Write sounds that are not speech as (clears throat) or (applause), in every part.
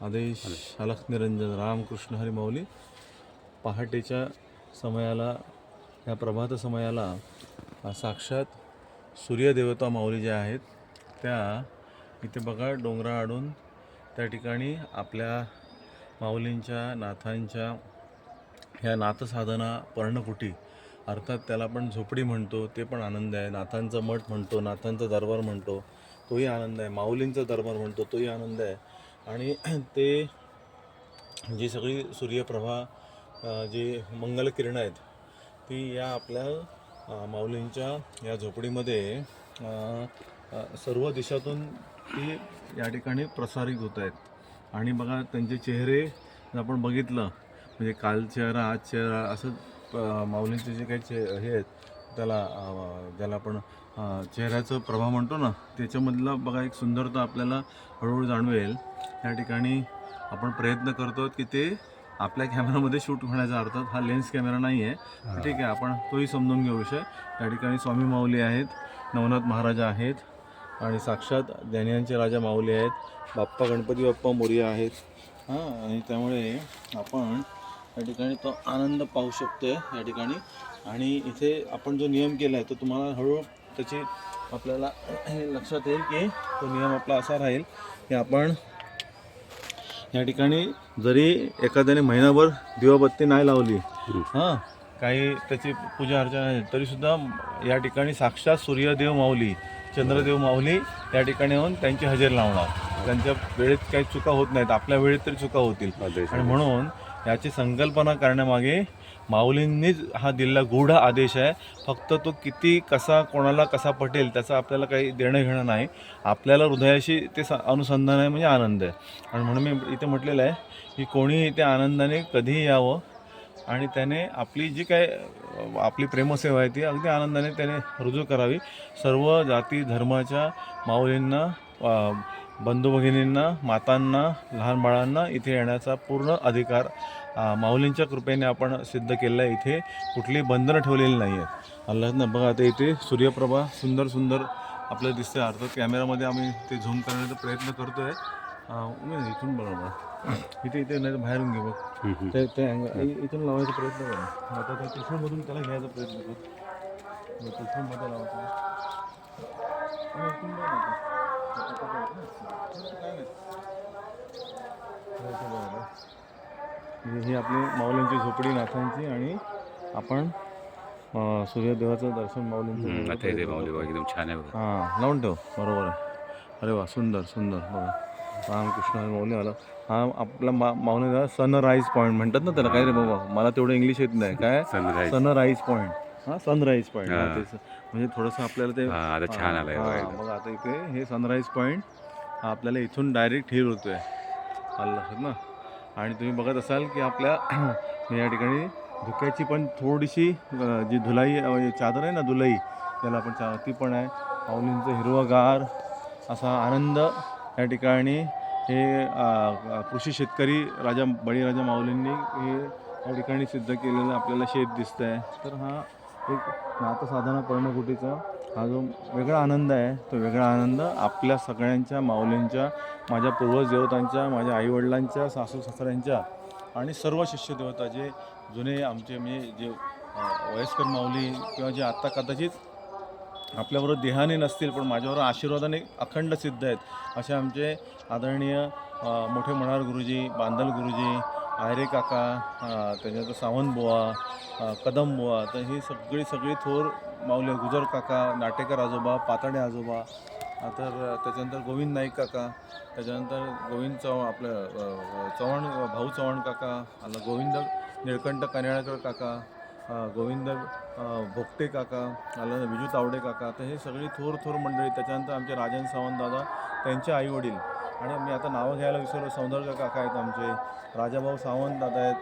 आदेश अलख निरंजन रामकृष्ण हरी माऊली. पहाटेच्या समयाला या प्रभात समयाला साक्षात सूर्यदेवता माऊली ज्या आहेत त्या इथे बघा डोंगराआडून त्या ठिकाणी आपल्या माऊलींच्या नाथांच्या ह्या नाथसाधना पर्णकुटी अर्थात त्याला आपण झोपडी म्हणतो ते पण आनंद आहे. नाथांचा मठ म्हणतो नाथांचा दरबार म्हणतो तोही आनंद आहे. माऊलींचा दरबार म्हणतो तोही आनंद आहे. आणि (clears throat) ते जी सगळी सूर्यप्रभा अ, जी मंगलकिरणं आहेत ती या आपल्या माऊलींच्या या झोपडीमध्ये सर्व दिशातून ती या ठिकाणी प्रसारित होत आहेत. आणि बघा त्यांचे चेहरे जर आपण बघितलं म्हणजे काल चेहरा आज चेहरा असं माऊलींचे जे काही चे हे आहेत त्याला ज्याला आपण चेहऱ्याचं प्रभाव म्हणतो ना त्याच्यामधला बघा एक सुंदरता आपल्याला हळूहळू जाणवेल. या ठिकाणी आपण प्रयत्न करतो की ते आपल्या कॅमेरामध्ये शूट होण्याचा अर्थात हा लेन्स कॅमेरा नाही आहे ठीक आहे आपण तोही समजून घेऊ विषय या ठिकाणी स्वामी माऊली आहेत नवनाथ महाराजा आहेत आणि साक्षात ज्ञानियांचे राजा माऊली आहेत. बाप्पा गणपती बाप्पा मोर्या आहेत. हां आणि त्यामुळे आपण या ठिकाणी तो आनंद पाहू शकतोय या ठिकाणी. आणि इथे आपण जो नियम केला आहे तो तुम्हाला हळूहळू त्याची आपल्याला हे लक्षात येईल की तो नियम आपला असा राहील की आपण या ठिकाणी जरी एखाद्याने महिनाभर दिवाबत्ती नाही लावली हां काही त्याची पूजा अर्चना नाही तरीसुद्धा या ठिकाणी साक्षात सूर्यदेव माऊली चंद्रदेव माऊली या ठिकाणी येऊन त्यांची हजेरी लावणार. त्यांच्या वेळेत काही चुका होत नाहीत आपल्या वेळेत तरी चुका होतील. आणि म्हणून याची संकल्पना करण्यामागे माऊलींनीच हा दिलेला गूढ आदेश आहे. फक्त तो किती कसा कोणाला कसा पटेल त्याचा आपल्याला काही देणं घेणं नाही. आपल्याला हृदयाशी ते स- अनुसंधान आहे म्हणजे आनंद आहे. आणि म्हणून मी इथे म्हटलेलं आहे की कोणीही इथे आनंदाने कधीही यावं. आणि त्याने आपली जी काय आपली प्रेमसेवा आहे ती अगदी आनंदाने त्याने रुजू करावी. सर्व जाती धर्माच्या माऊलींना बंधू भगिनींना मातांना लहान बाळांना इथे येण्याचा पूर्ण अधिकार माऊलींच्या कृपेने आपण सिद्ध केलेला आहे. इथे कुठलीही बंधनं ठेवलेली नाही आहेत. अल्लाहनं बघा आता इथे सूर्यप्रभा सुंदर सुंदर आपल्याला दिसते अर्थात कॅमेरामध्ये आम्ही ते झूम करण्याचा प्रयत्न करतो आहे इथून बघा इथे इथे नाही बाहेरून घे बघ. ते ते अँग- इ- इथून लावायचा प्रयत्न करा. आता त्या तिथूनमधून त्याला घ्यायचा प्रयत्न कर. मग तिथूनमध्ये हे आपली माऊलींची झोपडी नाथांची आणि आपण सूर्यदेवाचं दर्शन माऊलींचं आता माऊली बघा एकदम छान आहे बघा. हां लावून ठेव. बरोबर आहे. अरे वा सुंदर सुंदर. बघा. रामकृष्ण माऊली आला. हा आपला मा माऊली सनराईज पॉईंट म्हणतात ना त्याला. काय रे बाबा? मला तेवढं इंग्लिश येत नाही. काय? सनराईज सनराईज पॉईंट हां सनराईज पॉईंट हा. म्हणजे थोडंसं आपल्याला ते हा आता छान आलाय हां. बघा आता इथे हे सनराईज पॉईंट हा आपल्याला इथून डायरेक्ट हिर होतोय अल्लाह ना? आणि तुम्ही बघत असाल की आपल्या (clears throat) या ठिकाणी धुक्याची पण थोडीशी अं, जी धुलाई अं, चादर आहे ना धुलाई त्याला आपण चा ती पण आहे. माऊलींचं हिरवगार असा आनंद या ठिकाणी हे अं, कृषी शेतकरी राजा बळीराजा माऊलींनी हे या ठिकाणी सिद्ध केलेलं आपल्याला शेत दिसतं आहे तर हा एक नाथसाधना पर्णकुटीचा हा जो वेगळा आनंद आहे तो वेगळा आनंद आपल्या सगळ्यांच्या माऊलींच्या माझ्या पूर्वज देवतांच्या माझ्या आईवडिलांच्या सासू सासऱ्यांच्या आणि सर्व शिष्य देवता जे जुने आमचे म्हणजे जे वयस्कर माऊली किंवा जे आत्ता कदाचित आपल्याबरोबर देहाने नसतील पण माझ्याबरोबर आशीर्वादाने अखंड सिद्ध आहेत असे आमचे आदरणीय मोठे मणार गुरुजी बांदल गुरुजी आयरे काका त्याच्यानंतर सावंतबुवा तर ही सगळी सगळी थोर माऊली गुजर काका नाटेकर आजोबा पाताडे आजोबा तर त्याच्यानंतर गोविंद नाईक काका त्याच्यानंतर गोविंद चव्हाण आपलं चव्हाण भाऊ चव्हाण काका आला गोविंद निळकंठ कन्याळकर काका गोविंद भोगटे काका आलं विजू तावडे काका तर हे सगळी थोर थोर मंडळी त्याच्यानंतर आमचे राजन सावंत दादा त्यांचे आईवडील. आणि मी आता नावं घ्यायला विसरलो. सौंदर्य काका आहेत आमचे राजाभाऊ सावंत दादा आहेत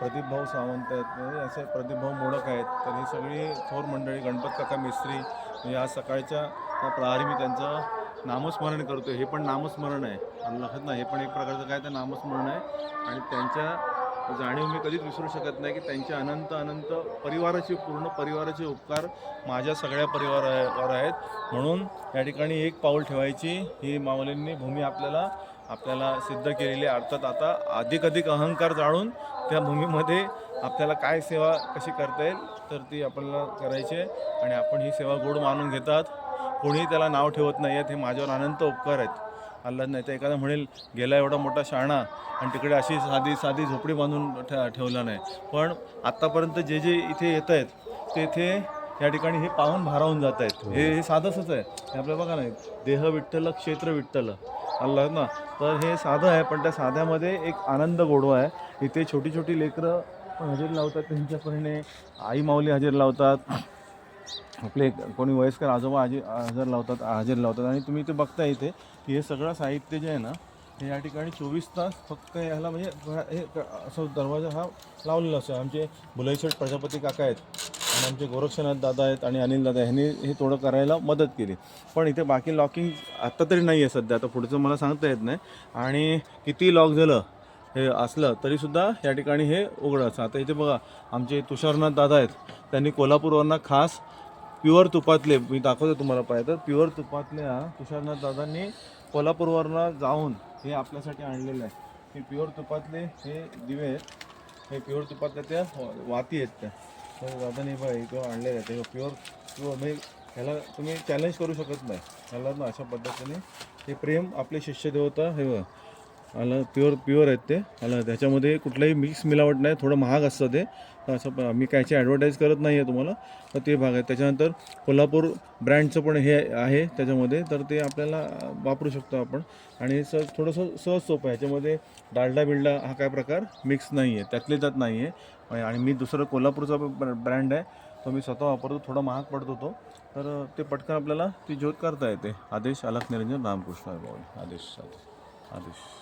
प्रदीपभाऊ सावंत आहेत म्हणजे असे प्रदीपभाऊ मोडक आहेत. तर ही सगळी थोर मंडळी गणपत काका मिस्त्री म्हणजे आज सकाळच्या प्रहारी मी त्यांचं नामस्मरण करतो हे पण नामस्मरण आहे. आणि लक्षात नाही हे पण एक प्रकारचं काय तर नामस्मरण आहे. आणि त्यांच्या जाणीव मी कधीच विसरू शकत नाही की त्यांचे अनंत अनंत परिवाराचे पूर्ण परिवाराचे उपकार माझ्या सगळ्या परिवारावर आहेत. म्हणून या ठिकाणी एक पाऊल ठेवायची. ही माऊलींनी भूमी आपल्याला आपल्याला सिद्ध केलेली आहे. अर्थात आता अधिक अधिक अहंकार जाणून त्या भूमीमध्ये आपल्याला काय सेवा कशी करता येईल तर ती आपल्याला करायची आहे. आणि आपण ही सेवा गोड मानून घेतात. कोणीही त्याला नाव ठेवत नाही आहेत हे माझ्यावर अनंत उपकार आहेत. अल्लाह नाही. तर एखादा म्हणेल गेला एवढा मोठा शाणा आणि तिकडे अशी साधी साधी झोपडी बांधून ठे ठेवला नाही. पण आत्तापर्यंत जे जे इथे येत आहेत ते इथे या ठिकाणी हे पाहून भारावून जात आहेत. हे. हे साधंच आहे. हे आपल्याला बघा नाही देह विठ्ठल क्षेत्र विठ्ठल. अल्लाह ना. तर हे साधं आहे पण त्या साध्यामध्ये एक आनंद गोडवा आहे. इथे छोटी छोटी लेकरं हजेरी लावतात त्यांच्यापरीने. आई माऊली हजेरी लावतात. आपले कोणी वयस्कर आजोबा आजी हजर लावतात हजेरी लावतात आणि तुम्ही इथे बघता इथे की हे सगळं साहित्य जे आहे ना हे या ठिकाणी चोवीस तास फक्त ह्याला म्हणजे हे क- असं दरवाजा हा लावलेला असतो. आमचे भुलईशेठ प्रजापती काका आहेत आणि आमचे गोरक्षनाथ दादा आहेत आणि अनिल दादा ह्यांनी हे थोडं करायला मदत केली. पण इथे बाकी लॉकिंग आत्ता तरी नाही आहे सध्या. आता पुढचं मला सांगता येत नाही. आणि किती लॉक झालं हे असलं तरीसुद्धा या ठिकाणी हे उघडं असं आता इथे बघा आमचे तुषारनाथ दादा आहेत. त्यांनी कोल्हापूरवरनं खास प्युअर तुपातले मी दाखवतो तुम्हाला पाहिजे तर प्युअर तुपातल्या तुषारनाथ दादांनी कोल्हापूरवरनं जाऊन हे आपल्यासाठी आणलेलं आहे. हे प्युअर तुपातले हे दिवे आहेत. हे प्युअर तुपातल्या त्या वाती आहेत त्या. तर दादाने बघा किंवा आणलेले आहेत हे प्युअर प्युअर म्हणजे ह्याला तुम्ही चॅलेंज करू शकत नाही. ह्याला ना अशा पद्धतीने हे प्रेम आपले शिष्य देवता हे बघा. आलं प्युअर प्युअर आहेत ते. आलं त्याच्यामध्ये कुठलाही मिक्स मिलावट नाही थोडं महाग असतं ते. तर असं मी कायची ॲडव्हर्टाईज करत नाही आहे तुम्हाला. तर ते भाग आहे. त्याच्यानंतर कोल्हापूर ब्रँडचं पण हे आहे त्याच्यामध्ये. तर ते आपल्याला वापरू शकतो आपण. आणि स थोडंसं सहज सोपं आहे. ह्याच्यामध्ये डालडा बिल्डा हा काय प्रकार? मिक्स नाही आहे त्यातले त्यात नाही आहे आणि मी दुसरं कोल्हापूरचा ब्रँड आहे. तो मी स्वतः वापरतो. थोडा महाग पडतो तो. तर ते पटकन आपल्याला ती ज्योत करता येते. आदेश अलख निरंजन रामकृष्ण आहे आदेश आदेश.